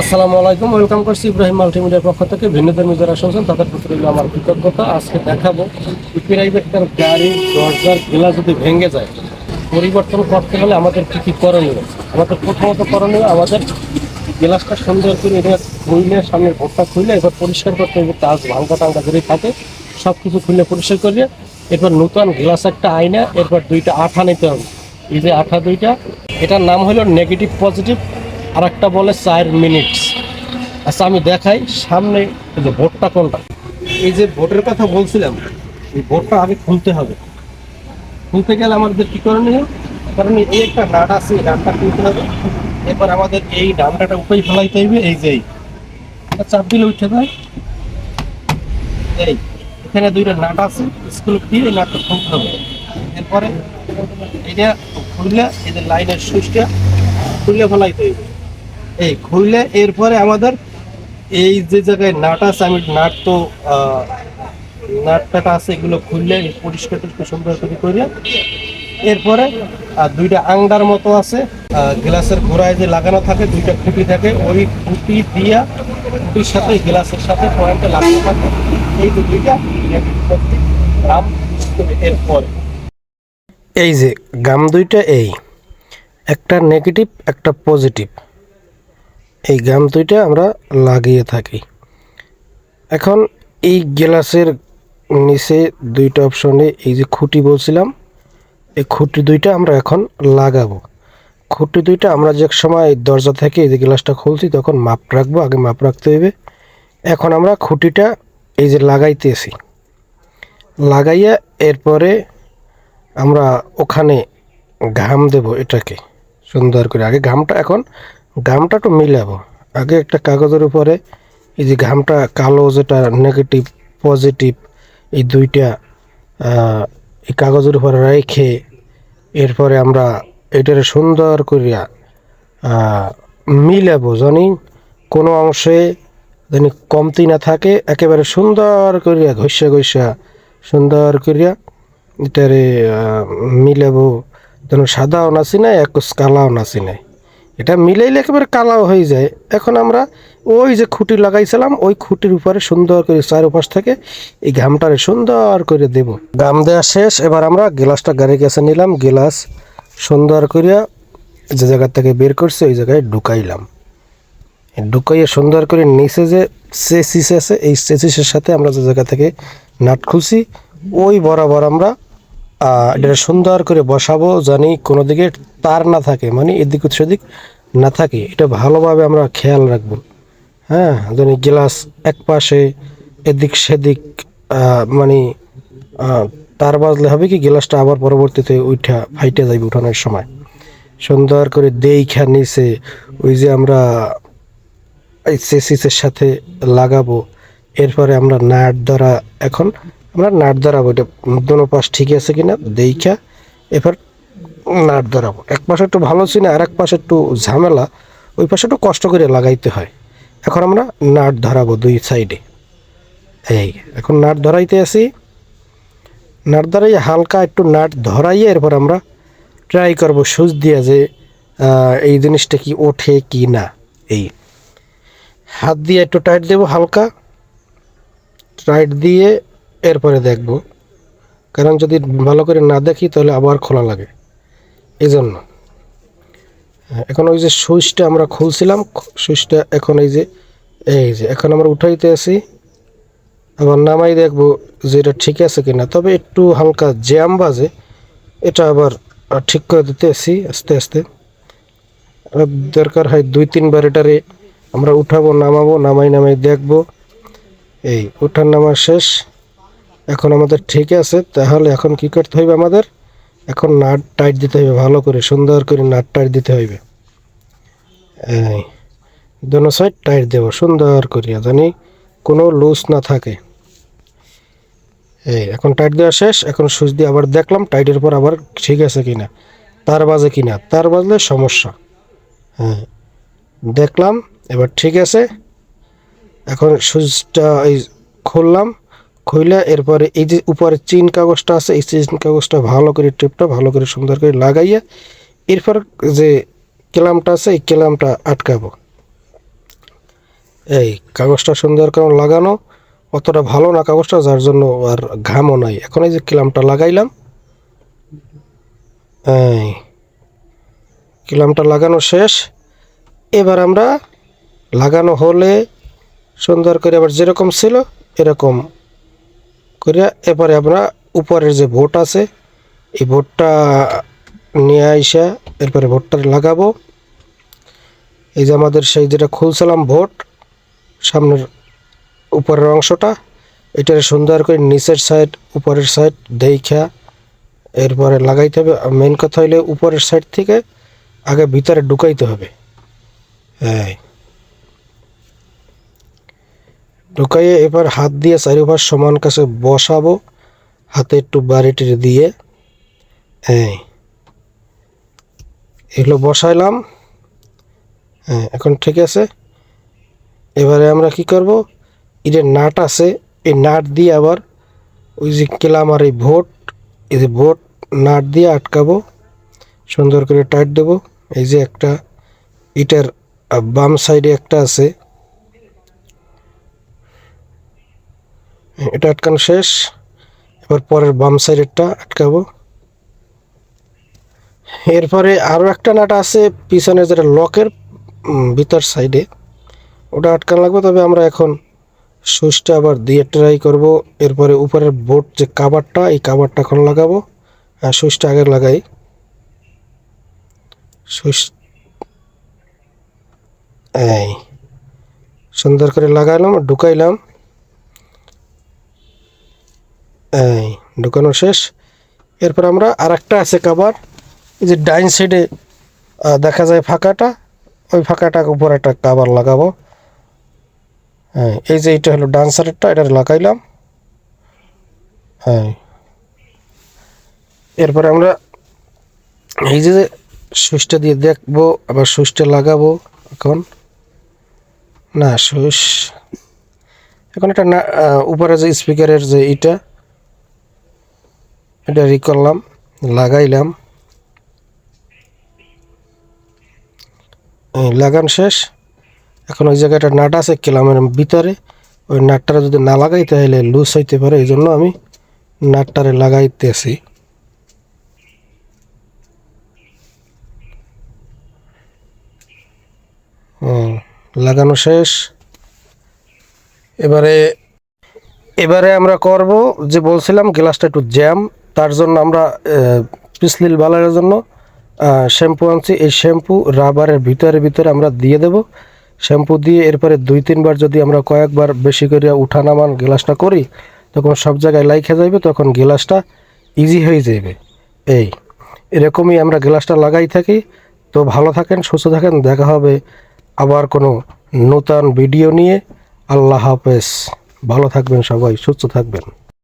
আসসালামু আলাইকুম, ওয়েলকাম করছি ইব্রাহিম মাল্টিমিডিয়ার পক্ষ থেকে। ভিন্নধর্মী যারা শুনছেন, তাদের প্রতি আমার কৃতজ্ঞতা। আজকে দেখাবো প্রাইভেটটার গাড়ি দরজার গেলা যদি ভেঙে যায়, পরিবর্তন করতে হলে আমাদের কী কী করণীয়? আমাদের প্রথমত করণীয় আমাদের গ্লাসটা সুন্দর করে এটা খুললে সামনের ভোটটা খুললে এবার পরিষ্কার করতে হবে কাজ ভাঙ্গা টাঙ্গা যদি থাকে সব কিছু খুললে পরিষ্কার করিয়ে এরপর নতুন গ্লাস একটা আয়না এরপর দুইটা আঠা নিতে হবে। এই যে আঠা দুইটা, এটার নাম হলো নেগেটিভ পজিটিভ আর একটা বলে চার মিনিটস। আচ্ছা আমি দেখাই সামনে যে কোনটা? এই যে বোর্ডের কথা বলছিলাম, এই বোর্ডটা আগে খুলতে হবে। খুলতে গেলে আমাদের কি করণীয়? কারণ এই একটা নাট আছে, এই নাটটা খুলতে হবে। এরপর আমাদের এই ডান্ডাটা উপরে ফেলাইতে হবে এই যে চাপ দিলে উঠে যায়। এই, এখানে দুইটা নাট আছে, স্কুল দিয়ে এই নাটটা খুলতে হবে। এরপরে এটা খুললে যে লাইনের সুইচটা খুললে ফেলাইতে হবে এই খুললে এরপরে আমাদের এই যে জায়গায় নাট আছে আমি নাট তো আহ, নাট টাট আছে এগুলো খুললে পরিষ্কার টরিষ্কার সুন্দর করে করে। এরপরে আর দুইটা আংডার মতো আছে গ্লাসের ঘোড়ায় যে লাগানো থাকে দুইটা খুঁটি থাকে ওই খুঁটি দিয়া খুঁটির সাথে গ্লাসের সাথে পয়েন্টে লাগানো থাকে। এই দুইটা এরপরে। এই যে গাম দুইটা এই একটা নেগেটিভ একটা পজিটিভ এই গাম দুইটা আমরা লাগিয়ে থাকি। এখন এই গ্লাসের নিচে দুইটা অপশনে এই যে খুঁটি বলছিলাম, এই খুঁটি দুইটা আমরা এখন লাগাবো। খুঁটি দুইটা আমরা যে সময় দরজা থেকে এই যে গ্লাসটা খুলছি তখন মাপ রাখব, আগে মাপ রাখতে হবে। এখন আমরা খুঁটিটা এই যে লাগাইতেছি। লাগাইয়া এরপরে আমরা ওখানে ঘাম দেব এটাকে, সুন্দর করে। আগে ঘামটা এখন ঘামটা একটু মিলাবো। আগে একটা কাগজের উপরে এই যে ঘামটা কালো যেটা নেগেটিভ পজিটিভ এই দুইটা এই কাগজের উপরে রেখে এরপরে আমরা এটারে সুন্দর করিয়া মিলাবো। জানি কোনো অংশে জানি কমতি না থাকে, একেবারে সুন্দর করিয়া, ঘষা ঘষা সুন্দর করিয়া এটারে মিলাবো। যেন সাদাও নাচি নাই এক কালাও নাচি নাই। এটা মিলাইলে একেবারে কালাও হয়ে যায়। এখন আমরা ওই যে খুঁটি লাগাইছিলাম, ওই খুঁটির উপরে সুন্দর করে চারপাশ থেকে এই ঘামটারে সুন্দর করে দেব। ঘাম দেওয়া শেষ, এবার আমরা গ্লাসটা গাড়ি কাছে নিলাম, গ্লাস সুন্দর করিয়া যে জায়গা থেকে বের করছে, ওই জায়গায় ঢুকাইলাম। ঢুকাইয়ে সুন্দর করে নিচে যে চেসিস আছে, এই চেসিসের সাথে আমরা যে জায়গা থেকে নাট খুলছি, ওই বরাবর আমরা এটা সুন্দর করে বসাবো জানি কোনো দিকে তার না থাকে মানে এদিক সেদিক না থাকে। এটা ভালোভাবে আমরা খেয়াল রাখব। হ্যাঁ জানি গ্লাস এক পাশে, এদিক সেদিক মানে তার বাজলে হবে কি গ্লাসটা আবার পরবর্তীতে উঠা ফাইটে যাবে উঠানোর সময়। সুন্দর করে দেইখা নিচে ওই যে আমরা এই চেসিসের সাথে লাগাবো। এরপরে আমরা নাট দ্বারা এখন আমরা নাট ধরাবো, এটা দোনো পাশ ঠিক আছে কিনা দেইখা, এবার নাট ধরাবো। এক পাশে একটু ভালো ছিল, আর এক পাশে একটু ঝামেলা, ওই পাশে একটু কষ্ট করে লাগাইতে হয়। এখন আমরা নাট ধরাবো দুই সাইডে এই, এখন নাট ধরাইতে আসি নাট ধরাই হালকা একটু নাট ধরাইয়ে এরপর আমরা ট্রাই করব সুচ দিয়ে যে এই জিনিসটা কি ওঠে কি না। এই, হাত দিয়ে একটু টাইট দেবো হালকা। টাইট দিয়ে এরপরে দেখব। কারণ যদি ভালো করে না দেখি, তাহলে আবার খোলা লাগে। এই জন্য এখন ওই যে সুইচটা আমরা খুলছিলাম, সুইচটা এখন এই যে এই যে, এখন আমরা উঠাইতে আসি আবার নামাই দেখব যে এটা ঠিক আছে কিনা। তবে একটু হালকা জ্যাম বাজে, এটা আবার ঠিক করে দিতে আসি আস্তে আস্তে। দরকার হয় দুই তিনবার এটারে আমরা উঠাবো, নামাবো, নামাই নামাই দেখব। এই উঠার নামা শেষ। এখন আমাদের ঠিক আছে, তাহলে এখন কি করতে হইবে আমাদের? এখন নাট টাইট দিতে হইবে, ভালো করে, সুন্দর করে নাট টাইট দিতে হইবে। এই দোনো সাইড টাইট দেব, সুন্দর করিয়া, জানি কোনো লুজ না থাকে। এই, এখন টাইট দেওয়া শেষ, এখন সুইচ দিয়ে আবার দেখলাম টাইটের পর আবার ঠিক আছে কিনা, তার বাজে কিনা, তার বাজলে সমস্যা। হ্যাঁ দেখলাম, এবার ঠিক আছে, এখন সুইচটা এই খুললাম খুলে এরপরে এই যে উপরে চিন কাগজটা আছে, এই চিন কাগজটা ভালো করে টেপটা ভালো করে সুন্দর করে লাগাইয়া, এরপর যে ক্যালামটা আছে, এই ক্যালামটা আটকাবো। এই কাগজটা সুন্দর করে লাগানো, অতটা ভালো না কাগজটা, যার জন্য আর ঘামও নাই। এখন এই যে কিলামটা লাগাইলাম কিলামটা লাগানো শেষ। এবার আমরা লাগানো হলে সুন্দর করে আবার যেরকম ছিল, এরকম করে এবারে আমরা উপরের যে ভোট আছে, এই ভোটটা নিয়ে আইসা এরপরে ভোটটা লাগাবো। এই যে আমাদের সেই যেটা খুলছিলাম ভোট, সামনের উপরের অংশটা এটার সুন্দর করে নিচের সাইড উপরের সাইড দেইখা এরপরে লাগাইতে হবে। মেন কথা হইলে উপরের সাইড থেকে আগে ভিতরে ঢুকাইতে হবে। হ্যাঁ ঢুকাইয়ে এবার হাত দিয়ে চারিপাশ সমান কাছে বসাবো, হাতে একটু বাড়িটি দিয়ে। হ্যাঁ এগুলো বসাইলাম। হ্যাঁ এখন ঠিক আছে। এবারে আমরা কি করব? এই যে নাট আছে, এই নাট দিয়ে আবার ওই যে কেলাম আর এই ভোট, এই যে ভোট নাট দিয়ে আটকাবো। সুন্দর করে টাইট দেবো। এই যে একটা ইটার বাম সাইডে একটা আছে। এটা আটকানো শেষ। এবার পরের বাম সাইডেরটা আটকাবো। এরপরে আরও একটা নাট আছে পিছনে যেটা লকের ভিতর সাইডে। ওটা আটকানো লাগবে, তবে আমরা এখন সুইচটা আবার দিয়ে ট্রাই করব। এরপরে উপরের বোর্ড যে কাভারটা এই কাভারটা এখন লাগাবো। আর সুইচটা আগে লাগাই। সুইচ এই। সুন্দর করে লাগাইলাম ঢুকাইলাম। ঢুকানো শেষ। এরপর আমরা আর একটা আছে কাবার এই যে ডাইন সাইডে দেখা যায় ফাঁকাটা, ওই ফাঁকাটার উপর একটা কাভার লাগাবো। হ্যাঁ এই যে এটা হলো ডান সাইডেরটা এটা লাগাইলাম। হ্যাঁ এরপরে আমরা এই যে সুইচটা দিয়ে দেখব, আবার সুইচটা লাগাবো এখন। না, সুইচ, এখন এটা না উপরে যে স্পিকারের যে ইটা এটা ই করলাম, লাগাইলাম। লাগান শেষ। এখন ওই জায়গাটা নাট আছে কেলামের ভিতরে। ওই নাটটা যদি না লাগাই তাহলে লুজ হইতে পারে, এই জন্য আমি নাটটারে লাগাইতেছি। লাগানো শেষ। এবারে এবারে আমরা করব যে বলছিলাম গ্লাসটা একটু জ্যাম। তার জন্য আমরা আহ, পিছলিল বালারের জন্য শ্যাম্পু আনছি। এই শ্যাম্পু রাবারের ভিতরে ভিতরে আমরা দিয়ে দেব। শ্যাম্পু দিয়ে এরপরে দুই তিনবার যদি আমরা কয়েকবার বেশি করে উঠানামান গ্লাসটা করি তখন সব জায়গায় লাইখে যাবে তখন গ্লাসটা ইজি হয়ে যাবে এই এরকমই আমরা গ্লাসটা লাগাই থাকি। তো ভালো থাকেন সুস্থ থাকেন। দেখা হবে আবার কোনো নূতন ভিডিও নিয়ে। আল্লাহ হাফেজ। ভালো থাকবেন সবাই সুস্থ থাকবেন।